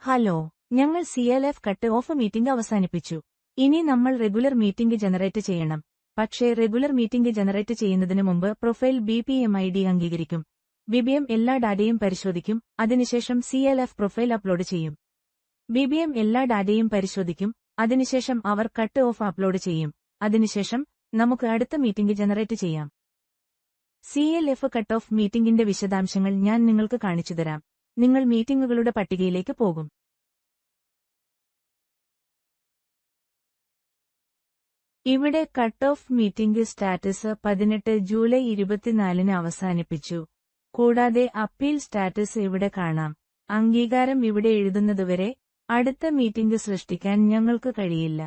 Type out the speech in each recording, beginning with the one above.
Hello ഞങ്ങൾ C L F cut off meeting അവസാനിപ്പിച്ചു. ഇനി നമ്മൾ റെഗുലർ മീറ്റിംഗ് ജനറേറ്റ് ചെയ്യണം. പക്ഷേ റെഗുലർ മീറ്റിംഗ് ജനറേറ്റ് ചെയ്യുന്നതിന് മുമ്പ് profile B P M I D അംഗീകരിക്കും. ബിബിഎം എല്ലാ ഡാറ്റയും പരിശോധിക്കും. അതിനുശേഷം C L F profile upload ചെയ്യും. ബിബിഎം എല്ലാ ഡാറ്റയും പരിശോധിക്കും. അതിനുശേഷം അവർ കട്ട് ഓഫ് അപ്ലോഡ് ചെയ്യും. അതിനുശേഷം നമുക്ക് അടുത്ത മീറ്റിംഗ് ജനറേറ്റ് ചെയ്യാം. C L F cut off മീറ്റിംഗിന്റെ വിശദാംശങ്ങൾ ഞാൻ നിങ്ങൾക്ക് കാണിച്ചുതരാം നിങ്ങൾ മീറ്റിംഗുകളുടെ പട്ടികയിലേക്ക് പോകും. ഇവിടെ കട്ട് ഓഫ് മീറ്റിംഗ് സ്റ്റാറ്റസ് പതിനെട്ട് ജൂലൈ ഇരുപത്തിനാലിന് അവസാനിപ്പിച്ചു. കൂടാതെ അപ്പീൽ സ്റ്റാറ്റസ് ഇവിടെ കാണാം. അംഗീകാരം ഇവിടെ എഴുതുന്നതുവരെ അടുത്ത മീറ്റിംഗ് സൃഷ്ടിക്കാൻ ഞങ്ങൾക്ക് കഴിയില്ല.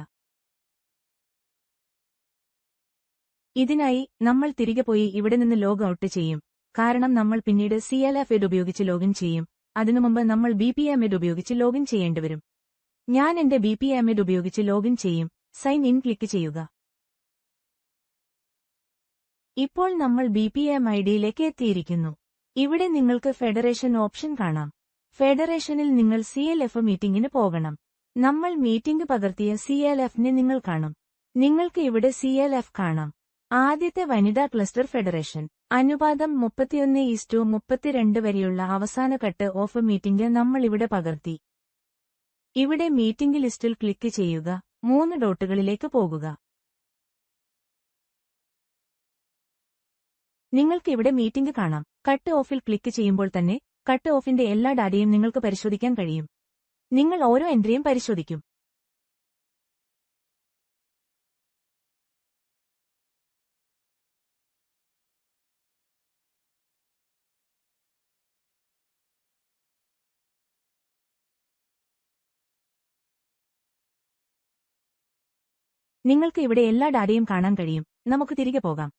ഇതിനായി നമ്മൾ തിരികെ പോയി ഇവിടെ നിന്ന് ലോഗ് ഔട്ട് ചെയ്യും. കാരണം നമ്മൾ പിന്നീട് സി എൽ എഫ് എഡ് ഉപയോഗിച്ച് ലോഗിൻ ചെയ്യും. അതിനു മുമ്പ് നമ്മൾ ബി പി എം എഡ് ഉപയോഗിച്ച് ലോഗിൻ ചെയ്യേണ്ടിവരും ഞാൻ എന്റെ ബി പി എം എഡ് ഉപയോഗിച്ച് ലോഗിൻ ചെയ്യും. സൈൻ ഇൻ ക്ലിക്ക് ചെയ്യുക. ഇപ്പോൾ നമ്മൾ ബി പി എം ഐ ഡിയിലേക്ക് എത്തിയിരിക്കുന്നു. ഇവിടെ നിങ്ങൾക്ക് ഫെഡറേഷൻ ഓപ്ഷൻ കാണാം. ഫെഡറേഷനിൽ നിങ്ങൾ സി എൽ എഫ് മീറ്റിംഗിന് പോകണം. നമ്മൾ മീറ്റിംഗ് പകർത്തിയ സി എൽ എഫിനെ നിങ്ങൾ കാണും. നിങ്ങൾക്ക് ഇവിടെ സി എൽ എഫ് കാണാം. ആദ്യത്തെ വനിതാ ക്ലസ്റ്റർ ഫെഡറേഷൻ. അനുപാതം മുപ്പത്തിയൊന്ന് ഈസ്റ്റു മുപ്പത്തിരണ്ട് വരെയുള്ള അവസാന കട്ട് ഓഫ് മീറ്റിംഗ് നമ്മൾ ഇവിടെ പകർത്തി. ഇവിടെ മീറ്റിംഗ് ലിസ്റ്റിൽ ക്ലിക്ക് ചെയ്യുക. മൂന്ന് ഡോട്ടുകളിലേക്ക് പോകുക. നിങ്ങൾക്ക് ഇവിടെ മീറ്റിംഗ് കാണാം. കട്ട് ഓഫിൽ ക്ലിക്ക് ചെയ്യുമ്പോൾ തന്നെ കട്ട് ഓഫിന്റെ എല്ലാ ഡാറ്റയും നിങ്ങൾക്ക് പരിശോധിക്കാൻ കഴിയും. നിങ്ങൾ ഓരോ എൻട്രിയും പരിശോധിക്കും. നിങ്ങൾക്ക് ഇവിടെ എല്ലാ ഡാറ്റയും കാണാൻ കഴിയും. നമുക്ക് തിരികെ പോകാം.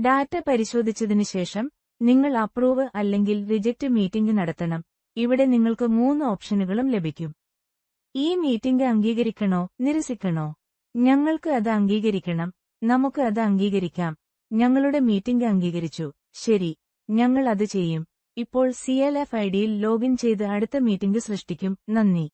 ഡാറ്റ പരിശോധിച്ചതിനു ശേഷം നിങ്ങൾ അപ്രൂവ് അല്ലെങ്കിൽ റിജക്റ്റ് മീറ്റിംഗ് നടത്തണം. ഇവിടെ നിങ്ങൾക്ക് മൂന്ന് ഓപ്ഷനുകളും ലഭിക്കും. ഈ മീറ്റിംഗ് അംഗീകരിക്കണോ? നിരസിക്കണോ? ഞങ്ങൾക്ക് അത് അംഗീകരിക്കണം. നമുക്ക് അത് അംഗീകരിക്കാം. ഞങ്ങളുടെ മീറ്റിംഗ് അംഗീകരിച്ചു. ശരി. ഞങ്ങൾ അത് ചെയ്യും. ഇപ്പോൾ സി എൽ എഫ് ഐ ഡിയിൽ ലോഗിൻ ചെയ്ത് അടുത്ത മീറ്റിംഗ് സൃഷ്ടിക്കും. നന്ദി.